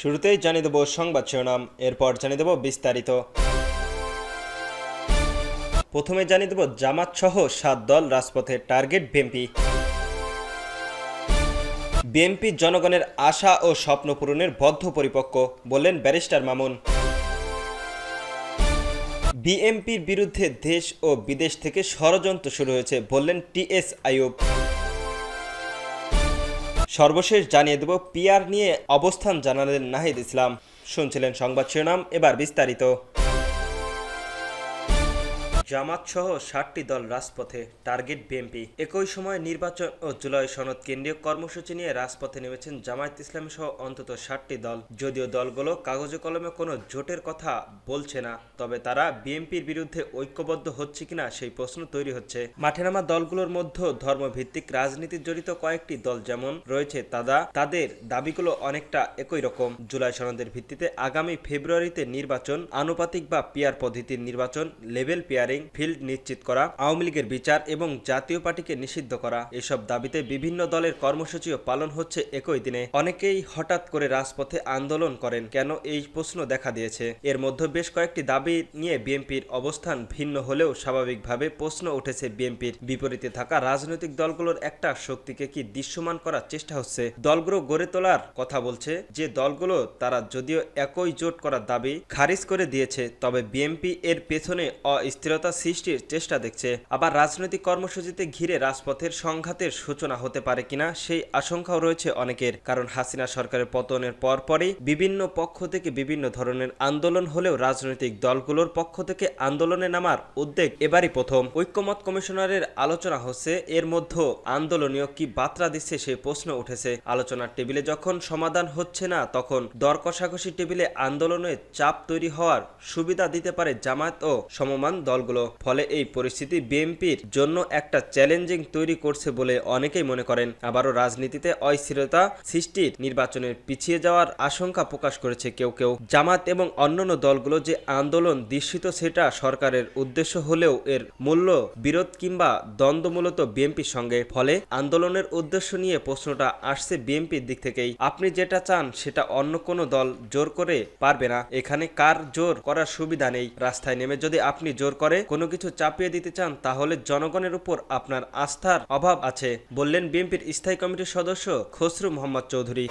শুরুতেই জানিয়ে দেব সংবাদ শিরোনাম, এরপর জানিয়ে দেব বিস্তারিত। প্রথমে জানিয়ে দেব জামাত সহ সাত দল রাজপথে টার্গেট বিএনপি। বিএনপি জনগণের আশা ও স্বপ্ন পূরণের বদ্ধ পরিপক্ক বললেন ব্যারিস্টার মামুন। বিএনপির বিরুদ্ধে দেশ ও বিদেশ থেকে ষড়যন্ত্র শুরু হয়েছে, বললেন টিএস আইয়ুব। সর্বশেষ জানিয়ে দেব পিআর নিয়ে অবস্থান জানালেন নাহিদ ইসলাম। শুনছিলেন সংবাদ শিরোনাম এবার বিস্তারিত। জামাত সহ ষাটটি দল রাজপথে টার্গেট বিএনপি। একই সময় নির্বাচন ও জুলাই সনদ কেন্দ্রীয় কর্মসূচি নিয়ে রাজপথে নেমেছেন জামায়াত ইসলামী সহ অন্তত ষাটটি দল। যদিও দলগুলো কাগজে কলমে কোনো জোটের কথা বলছে না, তবে তারা বিএনপির বিরুদ্ধে ঐক্যবদ্ধ হচ্ছে কিনা সেই প্রশ্ন তৈরি হচ্ছে। মাঠে নামা দলগুলোর মধ্যে ধর্মভিত্তিক রাজনীতি জড়িত কয়েকটি দল যেমন রয়েছে তারা তাদের দাবিগুলো অনেকটা একই রকম। জুলাই সনদের ভিত্তিতে আগামী ফেব্রুয়ারিতে নির্বাচন, আনুপাতিক বা পিয়ার পদ্ধতির নির্বাচন লেভেল পিয়ারিং ফিল্ড নিশ্চিত করা, আওয়ামী লীগের বিচার এবং জাতীয় পার্টিকে নিষিদ্ধ করা। এসব দাবিতে বিভিন্ন দলের কর্মসূচিও পালন হচ্ছে একই দিনে। অনেকেই হঠাৎ করে রাজপথে আন্দোলন করেন। কেন এই প্রশ্ন দেখা দিয়েছে? এর মধ্যে বেশ কয়েকটি দাবি নিয়ে বিএনপির অবস্থান ভিন্ন হলেও স্বাভাবিকভাবে প্রশ্ন উঠেছে বিএনপির। বিপরীতে থাকা রাজনৈতিক দলগুলোর একটা শক্তিকে কি দৃশ্যমান করার চেষ্টা হচ্ছে? দলগুলো গড়ে তোলার কথা বলছে যে দলগুলো তারা যদিও একই জোট করার দাবি খারিজ করে দিয়েছে, তবে বিএনপি এর পেছনে অস্থিরতা সৃষ্টির চেষ্টা দেখছে। আবার রাজনৈতিক কর্মসূচিতে ঘিরে রাজপথের সংঘাতের সূচনা হতে পারে কিনা সেই আশঙ্কাও রয়েছে অনেকের। কারণ হাসিনা সরকারের পতনের পরপরই বিভিন্ন পক্ষ থেকে বিভিন্ন ধরনের আন্দোলন হলেও রাজনৈতিক দলগুলোর পক্ষ থেকে আন্দোলনে নামার উদ্যোগ এবারই প্রথম। ঐক্যমত কমিশনারের আলোচনা হচ্ছে, এর মধ্যে আন্দোলনীয় কি বার্তা দিচ্ছে সেই প্রশ্ন উঠেছে। আলোচনার টেবিলে যখন সমাধান হচ্ছে না, তখন দর কষাকষি টেবিলে আন্দোলনের চাপ তৈরি হওয়ার সুবিধা দিতে পারে জামায়াত ও সমমান দলগুলো। ফলে এই পরিস্থিতি বিএনপির জন্য একটা চ্যালেঞ্জিং তৈরি করছে বলে অনেকেই মনে করেন। আবারও রাজনীতিতে অস্থিরতা সৃষ্টির নির্বাচনের পিছিয়ে যাওয়ার আশঙ্কা প্রকাশ করেছে কেউ কেউ। জামাত এবং অন্যান্য দলগুলো যে আন্দোলন দৃশ্যিত সেটা সরকারের উদ্দেশ্য হলেও এর মূল্য, বিরোধ কিংবা দ্বন্দ্ব মূলত বিএনপির সঙ্গে। ফলে আন্দোলনের উদ্দেশ্য নিয়ে প্রশ্নটা আসছে বিএনপির দিক থেকেই। আপনি যেটা চান সেটা অন্য কোনো দল জোর করে পারবে না। এখানে কার জোর করার সুবিধা নেই? রাস্তায় নেমে যদি আপনি জোর করে কোনো কিছু চাপিয়ে দিতে চান, তাহলে জনগণের উপর আপনার আস্থার অভাব আছে, বললেন বিএনপির স্থায়ী কমিটির সদস্য খসরু মোহাম্মদ চৌধুরী।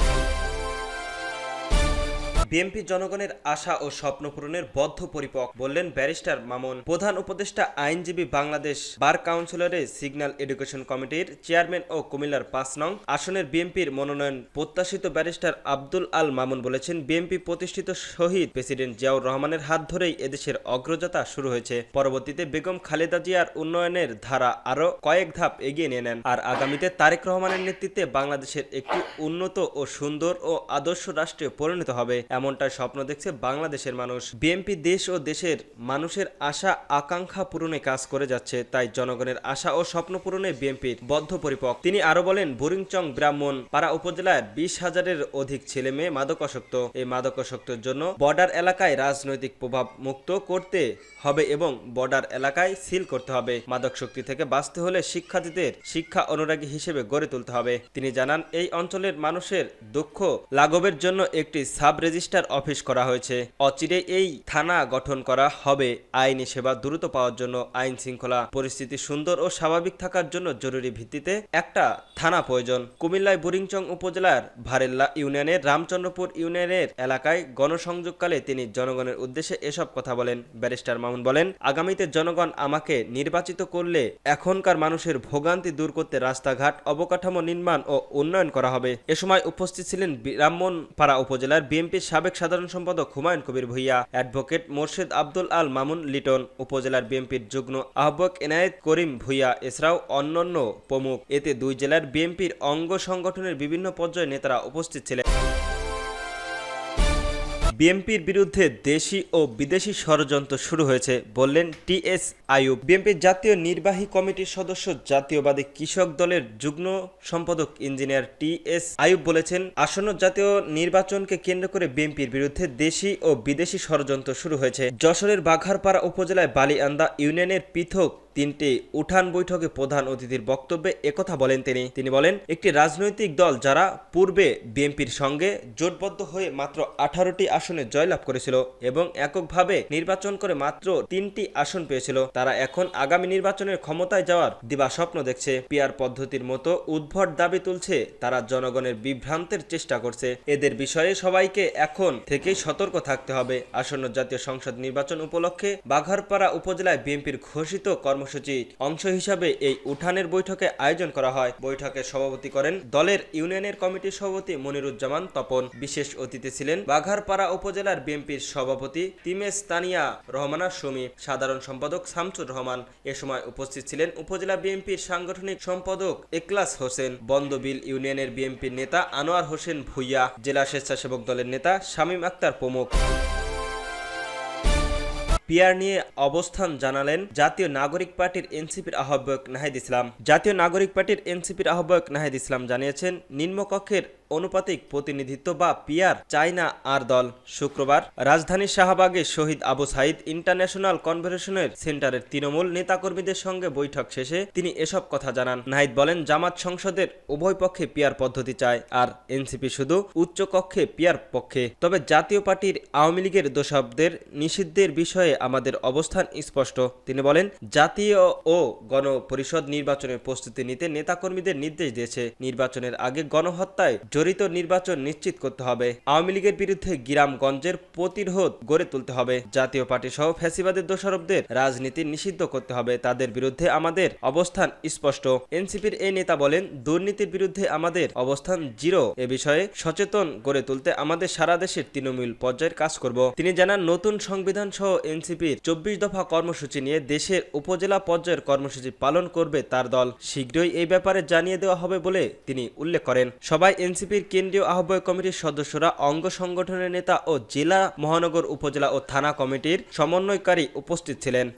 বিএনপি জনগণের আশা ও স্বপ্ন পূরণের বদ্ধ পরিপক বললেন ব্যারিস্টার মামুন। প্রধান উপদেষ্টা আইনজীবী বাংলাদেশ, বার কাউন্সিলরের সিগন্যাল এডুকেশন কমিটির চেয়ারম্যান ও কুমিল্লার পাঁচ নং আসনের বিএনপির মনোনয়ন প্রত্যাশিত ব্যারিস্টার আব্দুল আল মামুন বলেছেন, বিএনপি প্রতিষ্ঠিত শহীদ প্রেসিডেন্ট জিয়াউর রহমানের হাত ধরেই এদেশের অগ্রযাত্রা শুরু হয়েছে। পরবর্তীতে বেগম খালেদা জিয়ার উন্নয়নের ধারা আরও কয়েক ধাপ এগিয়ে নিয়ে নেন। আর আগামীতে তারেক রহমানের নেতৃত্বে বাংলাদেশের একটি উন্নত ও সুন্দর ও আদর্শ রাষ্ট্রে পরিণত হবে। এমনটাই স্বপ্ন দেখছে বাংলাদেশের মানুষ। বিএনপি দেশ ও দেশের মানুষের আশা, আকাঙ্ক্ষা পূরণে কাজ করে যাচ্ছে, তাই জনগণের আশা ও স্বপ্ন পূরণে বিএনপির বদ্ধ পরিপক তিনি আরও বলেন, বুরিংচং ব্রাহ্মণ পাড়া উপজেলার বিশ হাজারের অধিক ছেলে মেয়ে মাদকাসক্ত। এই মাদকাসক্তের জন্য বর্ডার এলাকায় রাজনৈতিক প্রভাব মুক্ত করতে হবে এবং বর্ডার এলাকায় সিল করতে হবে। মাদক শক্তি থেকে বাঁচতে হলে শিক্ষার্থীদের শিক্ষা অনুরাগী হিসেবে গড়ে তুলতে হবে। তিনি জানান, এই অঞ্চলের মানুষের দুঃখ লাঘবের জন্য একটি সাব রেজিস্টার অফিস করা হয়েছে। অচিরে এই থানা গঠন করা হবে। আইনি সেবা দ্রুত পাওয়ার জন্য আইন শৃঙ্খলা পরিস্থিতি সুন্দর ও স্বাভাবিক থাকার জন্য জরুরি ভিত্তিতে একটা থানা প্রয়োজন। কুমিল্লায় বুরিংচং উপজেলার ভারেল্লা ইউনিয়নের রামচন্দ্রপুর ইউনিয়নের এলাকায় গণসংযোগকালে তিনি জনগণের উদ্দেশ্যে এসব কথা বলেন। ব্যারিস্টার মামুন বলেন, আগামীতে জনগণ আমাকে নির্বাচিত করলে এখনকার মানুষের ভোগান্তি দূর করতে রাস্তাঘাট, অবকাঠামো নির্মাণ ও উন্নয়ন করা হবে। এ সময় উপস্থিত ছিলেন ব্রাহ্মণপাড়া উপজেলার বিএনপির সাবেক সাধারণ সম্পাদক হুমায়ুন কবির ভুইয়া, অ্যাডভোকেট মোর্শেদ আব্দুল আল মামুন লিটন, উপজেলার বিএনপির যুগ্ম আহ্বক এনায়েত করিম ভুইয়া, এছাড়াও অন্যান্য প্রমুখ। এতে দুই জেলার বিএনপির অঙ্গ সংগঠনের বিভিন্ন পর্যায়ে নেতারা উপস্থিত ছিলেন। বিএনপির বিরুদ্ধে দেশি ও বিদেশি ষড়যন্ত্র শুরু হয়েছে বললেন টিএস আইয়ুব। বিএনপির জাতীয় নির্বাহী কমিটির সদস্য জাতীয়বাদী কৃষক দলের যুগ্ম সম্পাদক ইঞ্জিনিয়ার টিএস আইয়ুব বলেছেন, আসন্ন জাতীয় নির্বাচনকে কেন্দ্র করে বিএনপির বিরুদ্ধে দেশি ও বিদেশি ষড়যন্ত্র শুরু হয়েছে। যশোরের বাঘারপাড়া উপজেলায় বালিয়ান্দা ইউনিয়নের পৃথক তিনটি উঠান বৈঠকে প্রধান অতিথির বক্তব্যে একথা বলেন তিনি। তিনি বলেন, একটি রাজনৈতিক দল যারা পূর্বে বিএনপির সঙ্গে জোটবদ্ধ হয়ে মাত্র আঠারোটি আসনে জয়লাভ করেছিল এবং এককভাবে নির্বাচন করে মাত্র তিনটি আসন পেয়েছিল, তারা এখন আগামী নির্বাচনের ক্ষমতায় যাওয়ার দিবা স্বপ্ন দেখছে। পিয়ার পদ্ধতির মতো উদ্ভট দাবি তুলছে, তারা জনগণের বিভ্রান্তের চেষ্টা করছে। এদের বিষয়ে সবাইকে এখন থেকেই সতর্ক থাকতে হবে। আসন্ন জাতীয় সংসদ নির্বাচন উপলক্ষে বাঘারপাড়া উপজেলায় বিএনপির ঘোষিত কর্মসূচির অংশ হিসাবে এই উঠানের বৈঠকে আয়োজন করা হয়। বৈঠকে সভাপতি করেন দলের ইউনিয়নের কমিটির সভাপতি মনিরুজ্জামান তপন। বিশেষ অতিথি ছিলেন বাঘারপাড়া উপজেলার বিএনপির সভাপতি তিমেস তানিয়া রহমানা সুমি। সাধারণ সম্পাদক শামসুর রহমান। এ সময় উপস্থিত ছিলেন উপজেলা বিএনপির সাংগঠনিক সম্পাদক একলাস হোসেন। বন্দবিল ইউনিয়নের বিএনপির নেতা আনোয়ার হোসেন ভুইয়া। জেলা স্বেচ্ছাসেবক দলের নেতা শামীম আক্তার প্রমুখ। পিয়ার নিয়ে অবস্থান জানালেন জাতীয় নাগরিক পার্টির এনসিপির আহ্বায়ক নাহিদ ইসলাম। জাতীয় নাগরিক পার্টির এনসিপির আহ্বায়ক নাহিদ ইসলাম জানিয়েছেন, নিম্নকক্ষের অনুপাতিক প্রতিনিধিত্ব বা পিয়ার চায় না আর দল। শুক্রবার রাজধানীর শাহবাগে শহীদ আবু সাইদ ইন্টারন্যাশনাল কনভেনশনের সেন্টারের তৃণমূল নেতাকর্মীদের সঙ্গে বৈঠক শেষে তিনি এসব কথা জানান। নাহিদ বলেন, জামাত সংসদের উভয় পক্ষে পিয়ার পদ্ধতি চায় আর এনসিপি শুধু উচ্চ কক্ষে পিয়ার পক্ষে। তবে জাতীয় পার্টির আওয়ামী লীগের দোষবদের নিষিদ্ধের বিষয়ে আমাদের অবস্থান স্পষ্ট। তিনি বলেন, জাতীয় ও গণপরিষদ নির্বাচনের প্রস্তুতি নিতে নেতাকর্মীদের নির্দেশ দিয়েছে। নির্বাচনের আগে গণহত্যায় জড়িত নির্বাচন নিশ্চিত করতে হবে। আওয়ামী লীগের বিরুদ্ধে গ্রামগঞ্জের প্রতিরোধ গড়ে তুলতে হবে। জাতীয় পার্টি সহ ফ্যাসিবাদের দোষারোপদের রাজনীতি নিষিদ্ধ করতে হবে। তাদের বিরুদ্ধে আমাদের অবস্থান স্পষ্ট। এনসিপির এই নেতা বলেন, দুর্নীতির বিরুদ্ধে আমাদের অবস্থান জিরো। এ বিষয়ে সচেতন গড়ে তুলতে আমাদের সারা দেশের তৃণমূল পর্যায়ের কাজ করব। তিনি জানান, নতুন সংবিধান সহ এনসিপির চব্বিশ দফা কর্মসূচি নিয়ে দেশের উপজেলা পর্যায়ের কর্মসূচি পালন করবে তার দল। শীঘ্রই এই ব্যাপারে জানিয়ে দেওয়া হবে বলে তিনি উল্লেখ করেন। সবাই এনসিপির কেন্দ্রীয় আহ্বায়ক কমিটির সদস্যরা অঙ্গ সংগঠনের নেতা ও জেলা মহানগর উপজেলা ও থানা কমিটির সমন্বয়কারী উপস্থিত ছিলেন।